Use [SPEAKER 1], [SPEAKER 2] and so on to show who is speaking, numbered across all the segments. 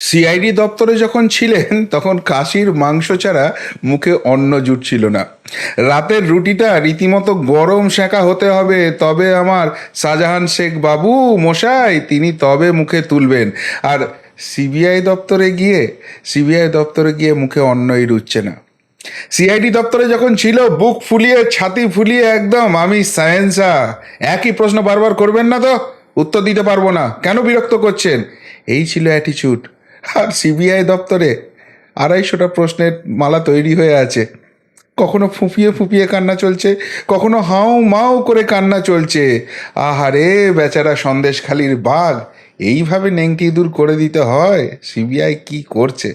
[SPEAKER 1] CID দপ্তরে যখন ছিলেন, তখন কাশির মাংস ছাড়া মুখে অন্ন জুটছিল না। রাতের রুটিটা রীতিমতো গরম শেখা হতে হবে, তবে আমার শাহজাহান শেখ বাবু মশাই, তিনি তবে মুখে তুলবেন। আর সিবিআই দপ্তরে গিয়ে সিবিআই দপ্তরে গিয়ে মুখে অন্নই রুচ্ছে না। সিআইডি দপ্তরে যখন ছিল, বুক ফুলিয়ে, ছাতি ফুলিয়ে একদম, আমি সায়েন্সা। একই প্রশ্ন বারবার করবেন না তো? উত্তর দিতে পারব না। কেন বিরক্ত করছেন? এই ছিল অ্যাটিচিউড আর সিবিআই দপ্তরে আড়াইশোটা প্রশ্নের মালা তৈরি হয়ে আছে। কখনো ফুঁপিয়ে ফুঁপিয়ে কান্না চলছে, কখনো হাও মাও করে কান্না চলছে। আহারে, বেচারা সন্দেশখালির বাঘ, এইভাবে নেংকি দূর করে দিতে হয়, সিবিআই কি করছে?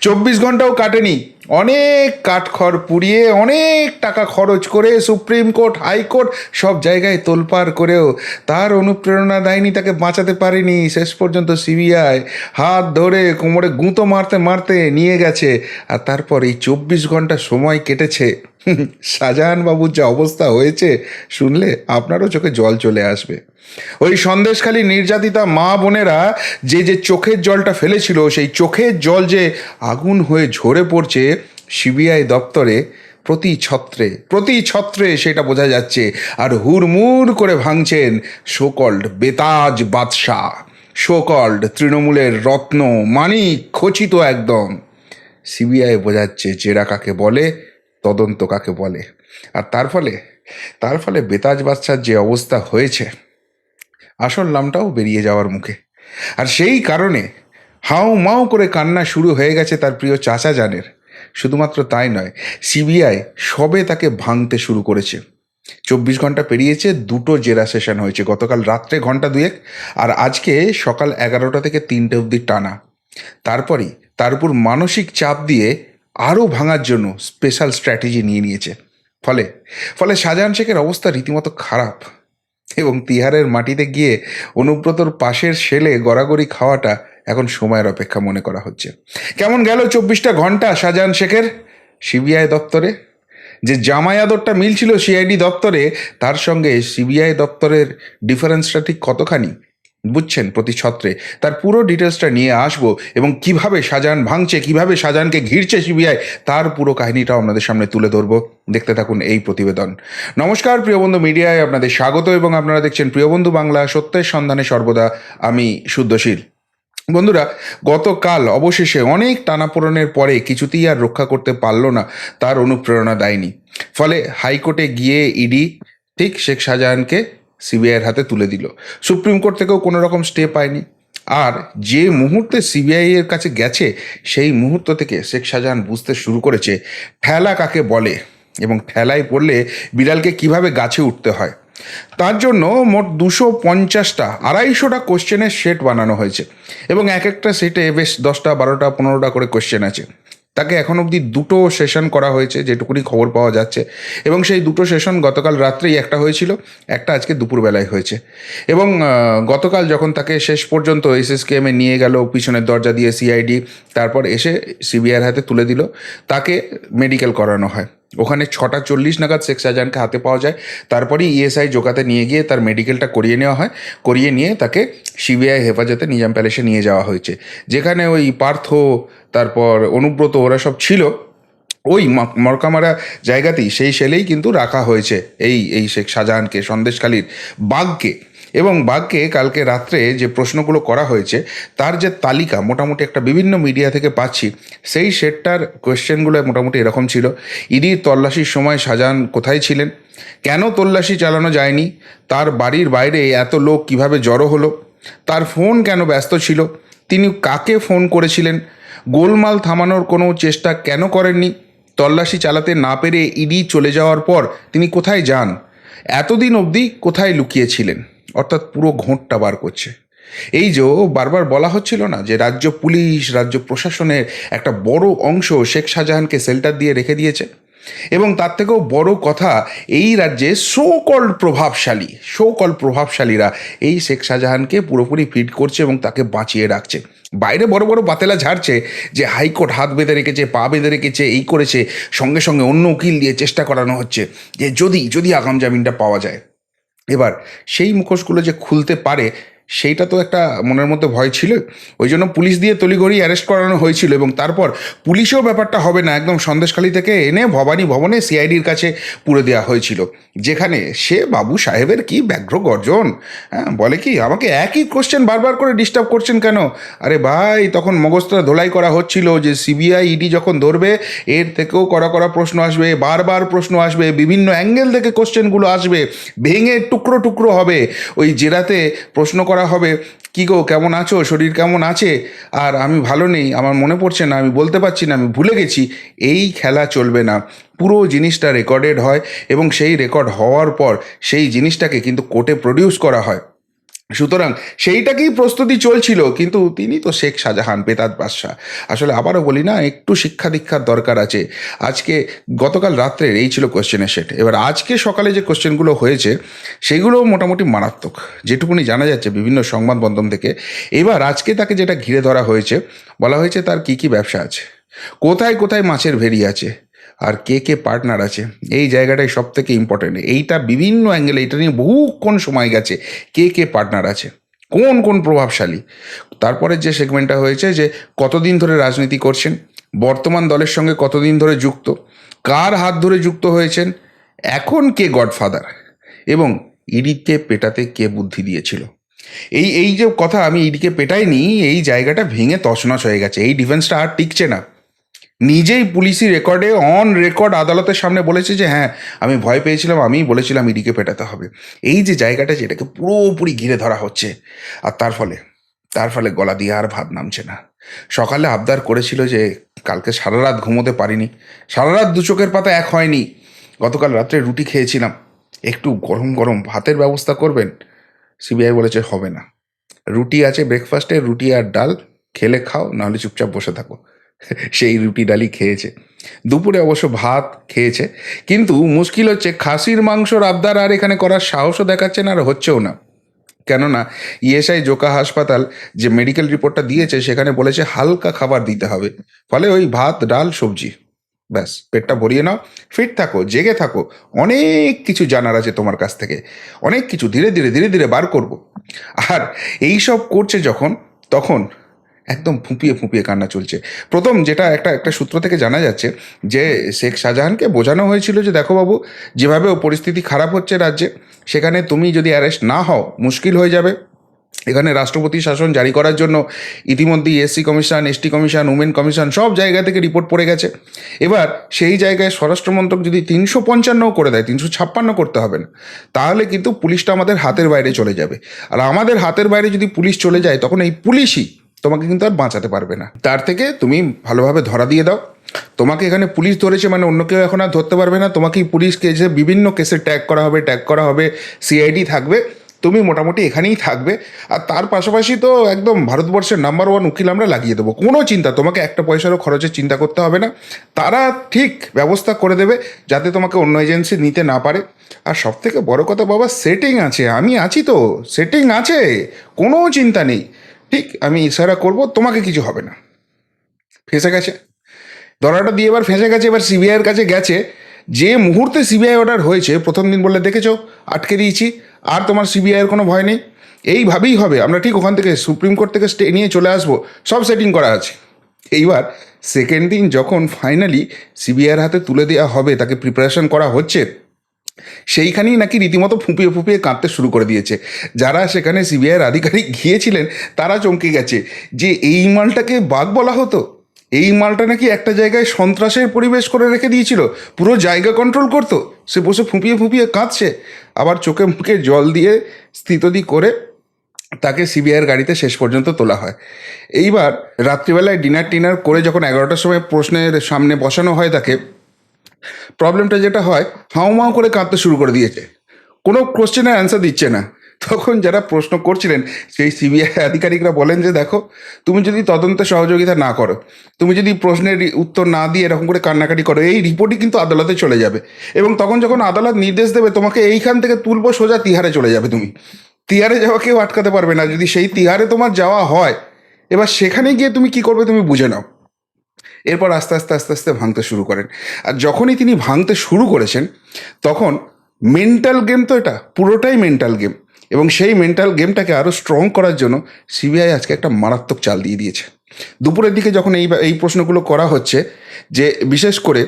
[SPEAKER 1] চব্বিশ ঘন্টাও কাটেনি অনেক কাঠখড় পুড়িয়ে অনেক টাকা খরচ করে সুপ্রিম কোর্ট হাইকোর্ট সব জায়গায় তোলপাড় করেও তার অনুপ্রেরণা দেয়নি, তাকে বাঁচাতে পারেনি। শেষ পর্যন্ত সিবিআই হাত ধরে কোমরে গুঁতো মারতে মারতে নিয়ে গেছে আর তারপর এই চব্বিশ ঘণ্টা সময় কেটেছে। শাহজাহান বাবুর যা অবস্থা হয়েছে শুনলে আপনারও চোখে জল চলে আসবে। ওই সন্দেশখালী নির্যাতিতা মা বোনেরা যে যে চোখের জলটা ফেলেছিল, সেই চোখের জল যে আগুন হয়ে ঝরে পড়ছে সিবিআই দপ্তরে প্রতি ছত্রে প্রতি ছত্রে সেটা বোঝা যাচ্ছে। আর হুড়মুড় করে ভাঙছেন শোকল্ড বেতাজ বাদশাহ শোকল্ড তৃণমূলের রত্ন, মানিক খচিত একদম। সিবিআই বোঝাচ্ছে জেরা কাকে বলে, তদন্ত কাকে বলে। আর তার ফলে তার ফলে বেতাজ বাদশার যে অবস্থা হয়েছে, আসল নামটাও বেরিয়ে যাওয়ার মুখে। আর সেই কারণে হাও মাও করে কান্না শুরু হয়ে গেছে তার প্রিয় চাচা জানের শুধুমাত্র তাই নয় সিবিআই সবে তাকে ভাঙতে শুরু করেছে। চব্বিশ ঘণ্টা পেরিয়েছে, দুটো জেরা সেশন হয়েছে, গতকাল রাত্রে ঘণ্টা দুয়েক, আর আজকে সকাল এগারোটা থেকে তিনটে অবধি টানা। তারপরই তার উপর মানসিক চাপ দিয়ে আরও ভাঙার জন্য স্পেশাল স্ট্র্যাটেজি নিয়ে নিয়েছে। ফলে ফলে শাহজাহান শেখের অবস্থা রীতিমতো খারাপ এবং তিহারের মাটিতে গিয়ে অনুব্রতর পাশের সেলে গড়াগড়ি খাওয়াটা এখন সময়ের অপেক্ষা মনে করা হচ্ছে। কেমন গেল চব্বিশটা ঘণ্টা শাহজাহান শেখের সিবিআই দপ্তরে? যে জামাই আদরটা মিলছিল সিআইডি দপ্তরে, তার সঙ্গে সিবিআই দপ্তরের ডিফারেন্সটা ঠিক কতখানি? বুঝছেন প্রতি ছত্রে। তার পুরো ডিটেলসটা নিয়ে আসব এবং কীভাবে শাহজাহান ভাঙছে, কীভাবে শাহজাহানকে ঘিরছে সিবিআই, তার পুরো কাহিনীটাও আপনাদের সামনে তুলে ধরবো। দেখতে থাকুন এই প্রতিবেদন। নমস্কার প্রিয়বন্ধু মিডিয়ায়, আপনাদের স্বাগত এবং আপনারা দেখছেন প্রিয়বন্ধু বাংলা সত্যের সন্ধানে সর্বদা, আমি শুদ্ধশীল। বন্ধুরা, গতকাল অবশেষে অনেক টানাপোড়নের পরে কিছুতেই আর রক্ষা করতে পারল না, তার অনুপ্রেরণা দেয়নি। ফলে হাইকোর্টে গিয়ে ইডি ঠিক শেখ শাহজাহানকে সিবিআইয়ের হাতে তুলে দিল। সুপ্রিম কোর্ট থেকেও কোনো রকম স্টে পায়নি। আর যে মুহূর্তে সিবিআই এর কাছে গেছে, সেই মুহূর্ত থেকে শেখ শাহজাহান বুঝতে শুরু করেছে, ঠেলা কাকে বলে এবং ঠেলায় পড়লে বিড়ালকে কীভাবে গাছে উঠতে হয়। তার জন্য মোট দুশো পঞ্চাশটা, আড়াইশোটা কোশ্চেনের সেট বানানো হয়েছে। এবং এক একটা সেটে বেশ দশটা, বারোটা, পনেরোটা করে কোশ্চেন আছে। তাকে এখন অবধি দুটো সেশন করা হয়েছে, যেটুকুনি খবর পাওয়া যাচ্ছে। এবং সেই দুটো সেশন গতকাল রাত্রেই একটা হয়েছিল, একটা আজকে দুপুরবেলায় হয়েছে। এবং গতকাল যখন তাকে শেষ পর্যন্ত এসএসকেএমে নিয়ে গেল, পিছনের দরজা দিয়ে সিআইডি তারপর এসে সিবিআইয়ের হাতে তুলে দিল, তাকে মেডিকেল করানো হয়। ওখানে ছটা চল্লিশ নাগাদ শেখ শাহজাহানকে হাতে পাওয়া যায়। তারপরেই ইএসআই জোকাতে নিয়ে গিয়ে তার মেডিকেলটা করিয়ে নেওয়া হয়। করিয়ে নিয়ে তাকে সিবিআই হেফাজতে নিজাম প্যালেসে নিয়ে যাওয়া হয়েছে। যেখানে ওই পার্থ, তারপর অনুব্রত ওরা সব ছিল। ওই মরকামারা জায়গাতেই সেই সেলেই কিন্তু রাখা হয়েছে এই এই শেখ শাহজাহানকে সন্দেশখালীর বাঘকে। এবং বাঘকে কালকে রাত্রে যে প্রশ্নগুলো করা হয়েছে, তার যে তালিকা মোটামুটি একটা বিভিন্ন মিডিয়া থেকে পাচ্ছি, সেই সেটটার কোয়েশ্চেনগুলো মোটামুটি এরকম ছিল। ইডির তল্লাশির সময় শাহজাহান কোথায় ছিলেন? কেন তল্লাশি চালানো যায়নি? তার বাড়ির বাইরে এত লোক কীভাবে জড়ো হলো? তার ফোন কেন ব্যস্ত ছিল? তিনি কাকে ফোন করেছিলেন? গোলমাল থামানোর কোনো চেষ্টা কেন করেননি? তল্লাশি চালাতে না পেরে ইডি চলে যাওয়ার পর তিনি কোথায় যান? এতদিন অবধি কোথায় লুকিয়েছিলেন? অর্থাৎ পুরো ঘোঁটটা বার করছে। এই যে বারবার বলা হচ্ছিল না যে রাজ্য পুলিশ, রাজ্য প্রশাসনের একটা বড় অংশ শেখ শাহজাহানকে সেল্টার দিয়ে রেখে দিয়েছে এবং তার থেকেও বড় কথা এই রাজ্যে সোকল প্রভাবশালী সোকল প্রভাবশালীরা এই শেখ শাহজাহানকে পুরোপুরি ফিড করছে এবং তাকে বাঁচিয়ে রাখছে। বাইরে বড় বড় বাতেলা ঝাড়ছে যে হাইকোর্ট হাত বেঁধে রেখেছে, পা বেঁধে রেখেছে, এই করেছে, সঙ্গে সঙ্গে অন্য উকিল দিয়ে চেষ্টা করানো হচ্ছে যে যদি যদি আগাম জামিনটা পাওয়া যায়। এবার সেই মুখোশগুলো যে খুলতে পারে সেইটা তো একটা মনের মধ্যে ভয় ছিল। ওই জন্য পুলিশ দিয়ে তলিগড়ি অ্যারেস্ট করানো হয়েছিল এবং তারপর পুলিশেও ব্যাপারটা হবে না। একদম সন্দেশখালী থেকে এনে ভবানী ভবনে সিআইডির কাছে পুরে দেওয়া হয়েছিল। যেখানে সে বাবু সাহেবের কি ব্যগ্র গর্জন? হ্যাঁ বলে কি, আমাকে একই কোশ্চেন বারবার করে ডিস্টার্ব করছেন কেন? আরে ভাই, তখন মগজটা ধোলাই করা হচ্ছিল যে সিবিআই ইডি যখন ধরবে, এর থেকেও করা করা প্রশ্ন আসবে, বারবার প্রশ্ন আসবে, বিভিন্ন অ্যাঙ্গেল থেকে কোশ্চেনগুলো আসবে, ভেঙে টুকরো টুকরো হবে। ওই জেরাতে প্রশ্ন করা হবে? কি গো, কেমন আছো? শরীর কেমন আছে? আর আমি ভালো নেই, আমার মনে পড়ছে না, আমি বলতে পারছি না, আমি ভুলে গেছি, এই খেলা চলবে না। পুরো জিনিসটা রেকর্ডেড হয় এবং সেই রেকর্ড হওয়ার পর সেই জিনিসটাকে কিন্তু কোর্টে প্রডিউস করা হয়। সুতরাং সেইটাকেই প্রস্তুতি চলছিল, কিন্তু তিনি তো শেখ শাহজাহান বেতাজ বাদশাহ। আসলে আবারও বলি না, একটু শিক্ষা দীক্ষার দরকার আছে। আজকে গতকাল রাত্রে এই ছিল কোশ্চেনের সেট এবার আজকে সকালে যে কোশ্চেনগুলো হয়েছে, সেগুলো মোটামুটি মারাত্মক। যেটুকুনি জানা যাচ্ছে বিভিন্ন সংবাদ মাধ্যম থেকে। এবার আজকে তাকে যেটা ঘিরে ধরা হয়েছে, বলা হয়েছে তার কি কি ব্যবসা আছে? কোথায় কোথায় মাছের ভেরি আছে? আর কে কে পার্টনার আছে, এই জায়গাটাই সব থেকে ইম্পর্টেন্ট এইটা বিভিন্ন অ্যাঙ্গেলে এটা নিয়ে বহুক্ষণ সময় গেছে কে কে পার্টনার আছে, কোন কোন প্রভাবশালী। তারপরে যে সেগমেন্টটা হয়েছে যে কতদিন ধরে রাজনীতি করছেন, বর্তমান দলের সঙ্গে কতদিন ধরে যুক্ত, কার হাত ধরে যুক্ত হয়েছেন, এখন কে গডফাদার এবং ইডিতে পেটাতে কে বুদ্ধি দিয়েছিল। এই এই যে কথা আমি ইডিকে পেটাইনি, এই জায়গাটা ভেঙে তছনছ হয়ে গেছে, এই ডিফেন্সটা আর টিকছে না। নিজেই পুলিশি রেকর্ডে অন রেকর্ড আদালতের সামনে বলেছে যে হ্যাঁ আমি ভয় পেয়েছিলাম, আমিই বলেছিলাম ইডিকে পেটাতে হবে। এই যে জায়গাটা যেটাকে পুরোপুরি ঘিরে ধরা হচ্ছে, আর তার ফলে তার ফলে গলা দিয়ে আর ভাত নামছে না। সকালে আবদার করেছিল যে, কালকে সারা রাত ঘুমোতে পারিনি। সারা রাত দু চোখের পাতা এক হয়নি। গতকাল রাত্রে রুটি খেয়েছিলাম। একটু গরম গরম ভাতের ব্যবস্থা করবেন? সিবিআই বলেছে হবে না। রুটি আছে ব্রেকফাস্টে রুটি আর ডাল, খেলে খাও, নাহলে চুপচাপ বসে থাকো। সেই রুটি ডালি খেয়েছে। দুপুরে অবশ্য ভাত খেয়েছে। কিন্তু মুশকিল হচ্ছে, খাসির মাংসর আবদার আর এখানে করার সাহসও দেখাচ্ছে না আর হচ্ছেও না। কেননা ইএসআই জোকা হাসপাতাল যে মেডিকেল রিপোর্টটা দিয়েছে, সেখানে বলেছে হালকা খাবার দিতে হবে। ফলে ওই ভাত, ডাল, সবজি, ব্যাস, পেটটা ভরিয়ে নাও, ফিট থাকো, জেগে থাকো, অনেক কিছু জানার আছে তোমার কাছ থেকে। অনেক কিছু ধীরে ধীরে ধীরে ধীরে বার করব। আর এই সব করছে যখন, তখন একদম ফুঁপিয়ে ফুঁপিয়ে কান্না চলছে। প্রথম যেটা একটা একটা সূত্র থেকে জানা যাচ্ছে যে শেখ শাহজাহানকে বোঝানো হয়েছিল যে, দেখো বাবু, যেভাবে পরিস্থিতি খারাপ হচ্ছে রাজ্যে, সেখানে তুমি যদি অ্যারেস্ট না হও, মুশকিল হয়ে যাবে। এখানে রাষ্ট্রপতি শাসন জারি করার জন্য ইতিমধ্যেই SC commission ST commission, women commission সব জায়গা থেকে রিপোর্ট পড়ে গেছে। এবার সেই জায়গায় স্বরাষ্ট্রমন্ত্রক যদি তিনশো পঞ্চান্নও করে দেয়, তিনশো ছাপ্পান্ন করতে হবে না, তাহলে কিন্তু পুলিশটা আমাদের হাতের বাইরে চলে যাবে। আর আমাদের হাতের বাইরে যদি পুলিশ চলে যায়, তখন এই পুলিশই তোমাকে কিন্তু আর বাঁচাতে পারবে না। তার থেকে তুমি ভালোভাবে ধরা দিয়ে দাও। তোমাকে এখানে পুলিশ ধরেছে মানে অন্য কেউ এখন আর ধরতে পারবে না। তোমাকেই পুলিশ কেসে বিভিন্ন কেসে ট্যাগ করা হবে ট্যাগ করা হবে সিআইডি থাকবে। তুমি মোটামুটি এখানেই থাকবে। আর তার পাশাপাশি তো একদম ভারতবর্ষের নাম্বার ওয়ান উকিল আমরা লাগিয়ে দেবো। কোনো চিন্তা, তোমাকে একটা পয়সারও খরচের চিন্তা করতে হবে না। তারা ঠিক ব্যবস্থা করে দেবে যাতে তোমাকে অন্য এজেন্সি নিতে না পারে। আর সব থেকে বড় কথা বাবা সেটিং আছে। আমি আছি তো সেটিং আছে। কোনো চিন্তা নেই। ঠিক, আমি ইশারা করব, তোমাকে কিছু হবে না। ফেঁসে গেছে। ধরাটা দিয়ে এবার ফেঁসে গেছে, এবার সিবিআইয়ের কাছে গেছে। যে মুহূর্তে সিবিআই অর্ডার হয়েছে, প্রথম দিন বললে দেখেছ, আটকে দিয়েছি, আর তোমার সিবিআইয়ের কোনো ভয় নেই। এইভাবেই হবে, আমরা ঠিক ওখান থেকে সুপ্রিম কোর্ট থেকে স্টে নিয়ে চলে আসব, সব সেটিং করা আছে। এইবার সেকেন্ড দিন যখন ফাইনালি সিবিআইয়ের হাতে তুলে দেওয়া হবে, তাকে প্রিপারেশন করা হচ্ছে সেইখানেই নাকি রীতিমতো ফুঁপিয়ে ফুঁপিয়ে কাঁদতে শুরু করে দিয়েছে। যারা সেখানে সিবিআইয়ের আধিকারিক গিয়েছিলেন, তারা চমকে গেছে যে এই মালটাকে বাঘ বলা হতো। এই মালটা নাকি একটা জায়গায় সন্ত্রাসের পরিবেশ করে রেখে দিয়েছিল, পুরো জায়গা কন্ট্রোল করতো। সে বসে ফুঁপিয়ে ফুঁপিয়ে কাঁদছে। আবার চোখে মুখে জল দিয়ে স্থিতদি করে তাকে সিবিআইয়ের গাড়িতে শেষ পর্যন্ত তোলা হয়। এইবার রাত্রিবেলায় ডিনার টিনার করে যখন এগারোটার সময় প্রশ্নের সামনে বসানো হয় তাকে প্রবলেমটা যেটা হয় হাউমাউ করে কাঁদতে শুরু করে দিয়েছে। কোনো কোশ্চেনের অ্যান্সার দিচ্ছে না। তখন যারা প্রশ্ন করছিলেন, সেই সিবিআই আধিকারিকরা বলেন যে, দেখো, তুমি যদি তদন্তে সহযোগিতা না করো, তুমি যদি প্রশ্নের উত্তর না দিয়ে এরকম করে কান্নাকাটি করো, এই রিপোর্টই কিন্তু আদালতে চলে যাবে। এবং তখন যখন আদালত নির্দেশ দেবে, তোমাকে এইখান থেকে তুলবো, সোজা তিহারে চলে যাবে তুমি। তিহারে যাওয়া কেউ আটকাতে পারবে না। যদি সেই তিহারে তোমার যাওয়া হয়, এবার সেখানে গিয়ে তুমি কি করবে তুমি বুঝে নাও। এরপর আস্তে আস্তে আস্তে আস্তে ভাঙতে শুরু করেন। আর যখনই তিনি ভাঙতে শুরু করেছেন, তখন মেন্টাল গেম তো এটা, পুরোটাই মেন্টাল গেম এবং সেই মেন্টাল গেমটাকে আরও স্ট্রং করার জন্য সিবিআই আজকে একটা মারাত্মক চাল দিয়ে দিয়েছে। দুপুরের দিকে যখন এই এই প্রশ্নগুলো করা হচ্ছে, যে বিশেষ করে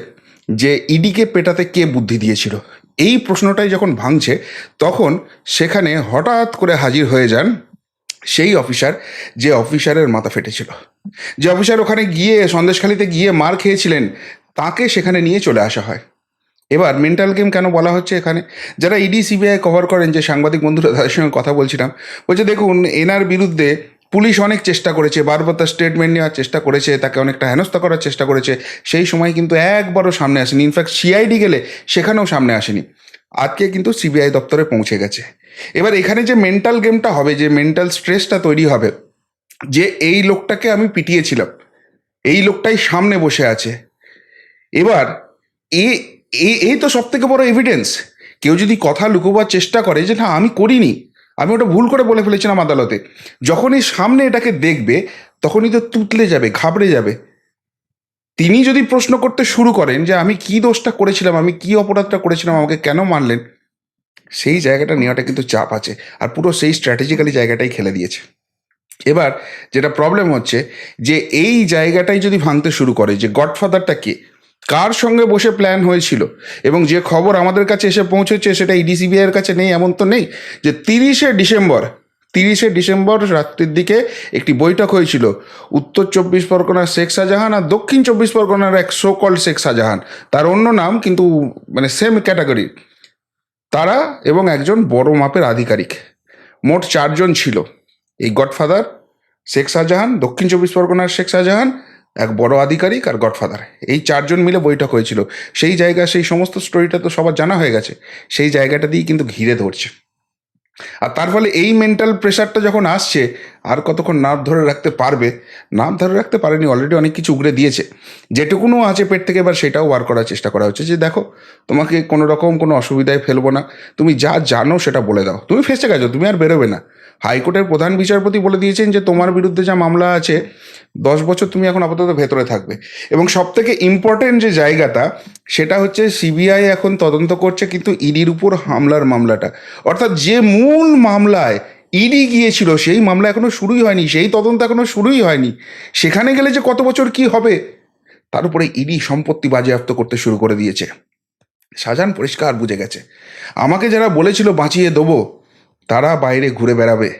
[SPEAKER 1] যে ইডিকে পেটাতে কে বুদ্ধি দিয়েছিল, এই প্রশ্নটাই যখন ভাঙছে, তখন সেখানে হঠাৎ করে হাজির হয়ে যান সেই অফিসার যে অফিসারের মাথা ফেটেছিল। যে অফিসার ওখানে গিয়ে সন্দেশখালিতে গিয়ে মার খেয়েছিলেন, তাকে সেখানে নিয়ে চলে আসা হয়। এবার মেন্টাল গেম কেন বলা হচ্ছে এখানে? যারা ইডি সিবিআই কভার করেন, যে সাংবাদিক বন্ধুরা তাদের সঙ্গে কথা বলছিলাম, বলছে দেখুন, এনার বিরুদ্ধে পুলিশ অনেক চেষ্টা করেছে, বারবার তার স্টেটমেন্ট নেওয়ার চেষ্টা করেছে, তাকে অনেকটা হেনস্থা করার চেষ্টা করেছে, সেই সময় কিন্তু একবারও সামনে আসেনি। ইনফ্যাক্ট সিআইডি গেলে সেখানেও সামনে আসেনি। আজকে কিন্তু সিবিআই দপ্তরে পৌঁছে গেছে। এবার এখানে যে মেন্টাল গেমটা হবে, যে মেন্টাল স্ট্রেসটা তৈরি হবে, যে এই লোকটাকে আমি পিটিয়েছিলাম, এই লোকটাই সামনে বসে আছে। এবার এ এই তো সব থেকে বড় এভিডেন্স কেউ যদি কথা লুকোবার চেষ্টা করে যে না, আমি করিনি, আমি ওটা ভুল করে বলে ফেলেছিলাম আদালতে, যখনই সামনে এটাকে দেখবে, তখনই তো তুতলে যাবে, ঘাবড়ে যাবে। তিনি যদি প্রশ্ন করতে শুরু করেন যে আমি কি দোষটা করেছিলাম, আমি কি অপরাধটা করেছিলাম, আমাকে কেন মারলেন সেই জায়গাটা নেওয়াটা কিন্তু চাপ আছে আর পুরো সেই স্ট্র্যাটেজিক্যালি জায়গাটাই খেলে দিয়েছে। এবার যেটা প্রবলেম হচ্ছে যে এই জায়গাটাই যদি ভাঙতে শুরু করে যে গডফাদারটা কে, কার সঙ্গে বসে প্ল্যান হয়েছিল এবং যে খবর আমাদের কাছে এসে পৌঁছেছে সেটা ইডিসিবিআই এর কাছে নেই, এমন তো নেই যে তিরিশে ডিসেম্বর তিরিশে ডিসেম্বর রাত্রির দিকে একটি বৈঠক হয়েছিল। উত্তর চব্বিশ পরগনার শেখ শাহজাহান আর দক্ষিণ চব্বিশ পরগনার এক সো কল শেখ শাহজাহান। তার অন্য নাম কিন্তু মানে সেম ক্যাটাগরি তারা এবং একজন বড় মাপের আধিকারিক। মোট চারজন ছিল। এই গডফাদার শেখ শাহজাহান, দক্ষিণ চব্বিশ পরগনার শেখ শাহজাহান, এক বড় আধিকারিক আর গডফাদার। এই চারজন মিলে বৈঠক হয়েছিল। সেই জায়গা সেই সমস্ত স্টোরিটা তো সবার জানা হয়ে গেছে। সেই জায়গাটা দিয়েই কিন্তু ঘিরে ধরছে। আর তার ফলে এই মেন্টাল প্রেশারটা যখন আসছে, আর কতক্ষণ নার্ভ ধরে রাখতে পারবে? নার্ভ ধরে রাখতে পারেনি অলরেডি অনেক কিছু উগড়ে দিয়েছে। যেটুকুনও আছে পেট থেকে, এবার সেটাও বার করার চেষ্টা করা হচ্ছে যে, দেখো, তোমাকে কোনো রকম কোনো অসুবিধায় ফেলব না। তুমি যা জানো সেটা বলে দাও। তুমি ফেসে গেছো, তুমি আর বেরোবে না। হাইকোর্টের প্রধান বিচারপতি বলে দিয়েছেন যে তোমার বিরুদ্ধে যা মামলা আছে, দশ বছর তুমি এখন আপাতত ভেতরে থাকবে। এবং সব থেকে ইম্পর্টেন্ট যে জায়গাটা, সেটা হচ্ছে সিবিআই এখন তদন্ত করছে কিন্তু ইডির উপর হামলার মামলাটা। অর্থাৎ যে মূল মামলায় ইডি গিয়েছিল, সেই মামলা এখনও শুরুই হয়নি, সেই তদন্ত এখনও শুরুই হয়নি। সেখানে গেলে যে কত বছর কি হবে, তার উপরে ইডি সম্পত্তি বাজেয়াপ্ত করতে শুরু করে দিয়েছে। শাহজাহান পরিষ্কার বুঝে গেছে। আমাকে যারা বলেছিল বাঁচিয়ে দেবো তারা বাইরে ঘুরে বেড়াবে।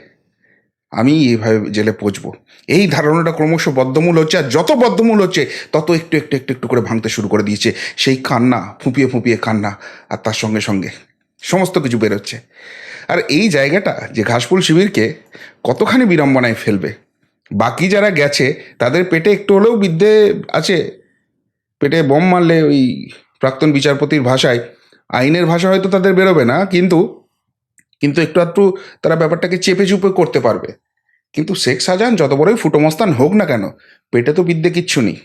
[SPEAKER 1] আমি এইভাবে জেলে পচবো। এই ধারণাটা ক্রমশ বদ্ধমূল হচ্ছে আর যত বদ্ধমূল হচ্ছে, তত একটু একটু একটু একটু করে ভাঙতে শুরু করে দিয়েছে। সেই কান্না, ফুঁপিয়ে ফুঁপিয়ে কান্না আর তার সঙ্গে সঙ্গে সমস্ত কিছু বেরোচ্ছে আর এই জায়গাটা যে ঘাসফুল শিবিরকে কতখানি বিড়ম্বনায় ফেলবে, বাকি যারা গেছে তাদের পেটে একটু হলেও বিদ্যে আছে। পেটে বোম মারলে ওই প্রাক্তন বিচারপতির ভাষায়, আইনের ভাষা হয়তো তাদের বেরোবে না, কিন্তু কিন্তু একটু একটু তারা ব্যাপারটাকে চেপে চুপে করতে পারবে। কিন্তু শেখ শাহজাহান যত বড়ই ফুটোমস্তান হোক না কেন, পেটে তো বিদ্যে কিচ্ছু নেই।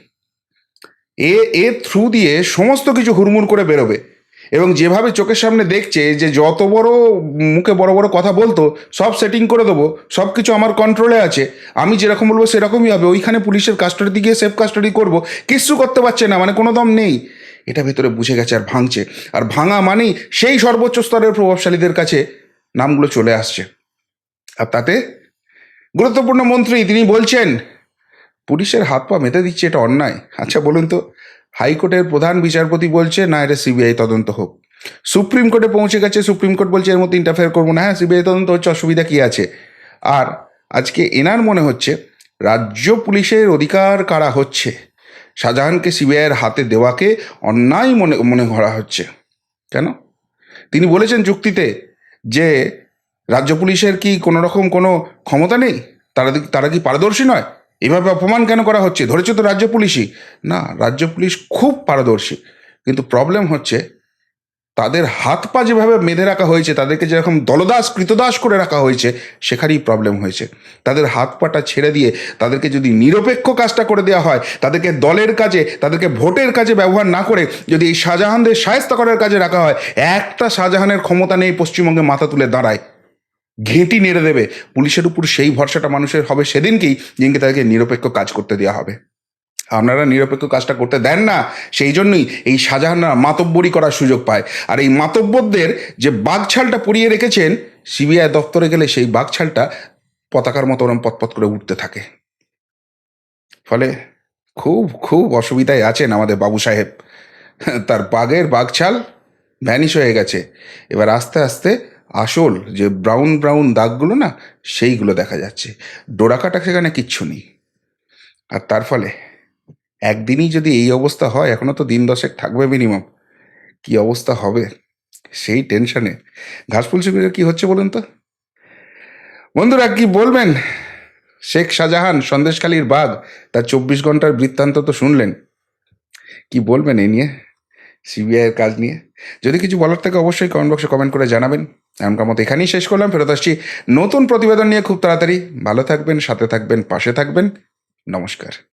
[SPEAKER 1] এ এ থ্রু দিয়ে সমস্ত কিছু হুড়মুড় করে বেরোবে এবং যেভাবে চোখের সামনে দেখছে যে যত বড় মুখে বড় বড় কথা বলতো, সব সেটিং করে দেবো, সব কিছু আমার কন্ট্রোলে আছে, আমি যেরকম বলব সেরকমই হবে, ওইখানে পুলিশের কাস্টাডি গিয়ে সেফ কাস্টাডি করব, কিচ্ছু করতে পারছে না মানে কোনো দম নেই। এটা ভেতরে বুঝে গেছে আর ভাঙছে। আর ভাঙা মানেই সেই সর্বোচ্চ স্তরের প্রভাবশালীদের কাছে নামগুলো চলে আসছে। আর তাতে গুরুত্বপূর্ণ মন্ত্রী তিনি বলছেন, পুলিশের হাত পা মেতে দিচ্ছে, এটা অন্যায়। আচ্ছা বলুন তো, হাইকোর্টের প্রধান বিচারপতি বলছে, না, এটা সিবিআই তদন্ত হোক। সুপ্রিম কোর্টে পৌঁছে গেছে, সুপ্রিম কোর্ট বলছে, এর মধ্যে ইন্টারফেয়ার করব না। হ্যাঁ সিবিআই তদন্ত হচ্ছে, অসুবিধা কী আছে? আর আজকে এনার মনে হচ্ছে, রাজ্য পুলিশের অধিকার কারা হচ্ছে? শাহজাহানকে সিবিআইয়ের হাতে দেওয়াকে অন্যায় মনে মনে করা হচ্ছে। কেন? তিনি বলেছেন যুক্তিতে যে রাজ্য পুলিশের কি কোনো রকম কোনো ক্ষমতা নেই? তারা তারা কি পারদর্শী নয়? এভাবে অপমান কেন করা হচ্ছে? ধরেছে তো রাজ্য পুলিশই। না, রাজ্য পুলিশ খুব পারদর্শী। কিন্তু প্রবলেম হচ্ছে তাদের হাত পা যেভাবে বেঁধে রাখা হয়েছে, তাদেরকে যেরকম দলদাস, কৃতদাস করে রাখা হয়েছে, সেখানেই প্রবলেম হয়েছে। তাদের হাত পাটা ছেড়ে দিয়ে তাদেরকে যদি নিরপেক্ষ কাজটা করে দেওয়া হয়, তাদেরকে দলের কাজে, তাদেরকে ভোটের কাজে ব্যবহার না করে যদি এই শাহজাহানদের সায়স্তা করার কাজে রাখা হয়, একটা শাহজাহানের ক্ষমতা নেই পশ্চিমবঙ্গে মাথা তুলে দাঁড়ায়। ঘেঁটি নেড়ে দেবে। পুলিশের উপর সেই ভরসাটা মানুষের হবে সেদিনকেই, যেদিনকে তাদেরকে নিরপেক্ষ কাজ করতে দেওয়া হবে। আপনারা নিরপেক্ষ কাজটা করতে দেন না, সেই জন্যই এই শাহজাহানরা মাতব্বরি করার সুযোগ পায়। আর এই মাতব্বরদের যে বাঘছালটা পরিয়ে রেখেছেন, সিবিআই দপ্তরে গেলে সেই বাঘছালটা পতাকার মতো ওরম পতপত করে উঠতে থাকে। ফলে খুব খুব অসুবিধায় আছেন আমাদের বাবু সাহেব। তার বাঘের বাঘছাল ভ্যানিশ হয়ে গেছে। এবার আস্তে আস্তে আসল যে ব্রাউন ব্রাউন দাগগুলো না, সেইগুলো দেখা যাচ্ছে। ডোরাকাটা সেখানে কিচ্ছু নেই। আর তার ফলে একদিনই যদি এই অবস্থা হয়, এখনও তো দিন দশেক থাকবে মিনিমাম কি অবস্থা হবে? সেই টেনশনে ঘাসফুল শিবিরের কি হচ্ছে বলুন তো? বন্ধুরা, কি বলবেন? শেখ শাহজাহান সন্দেশখালীর বাঘ, তার চব্বিশ ঘণ্টার বৃত্তান্ত তো শুনলেন। কি বলবেন এই নিয়ে? সিবিআইয়ের কাজ নিয়ে? যদি কিছু বলার থাকে অবশ্যই কমেন্ট বক্সে কমেন্ট করে জানাবেন। এমনকার মতো এখানেই শেষ করলাম, ফেরত আসছি নতুন প্রতিবেদন নিয়ে খুব তাড়াতাড়ি। ভালো থাকবেন, সাথে থাকবেন, পাশে থাকবেন। নমস্কার।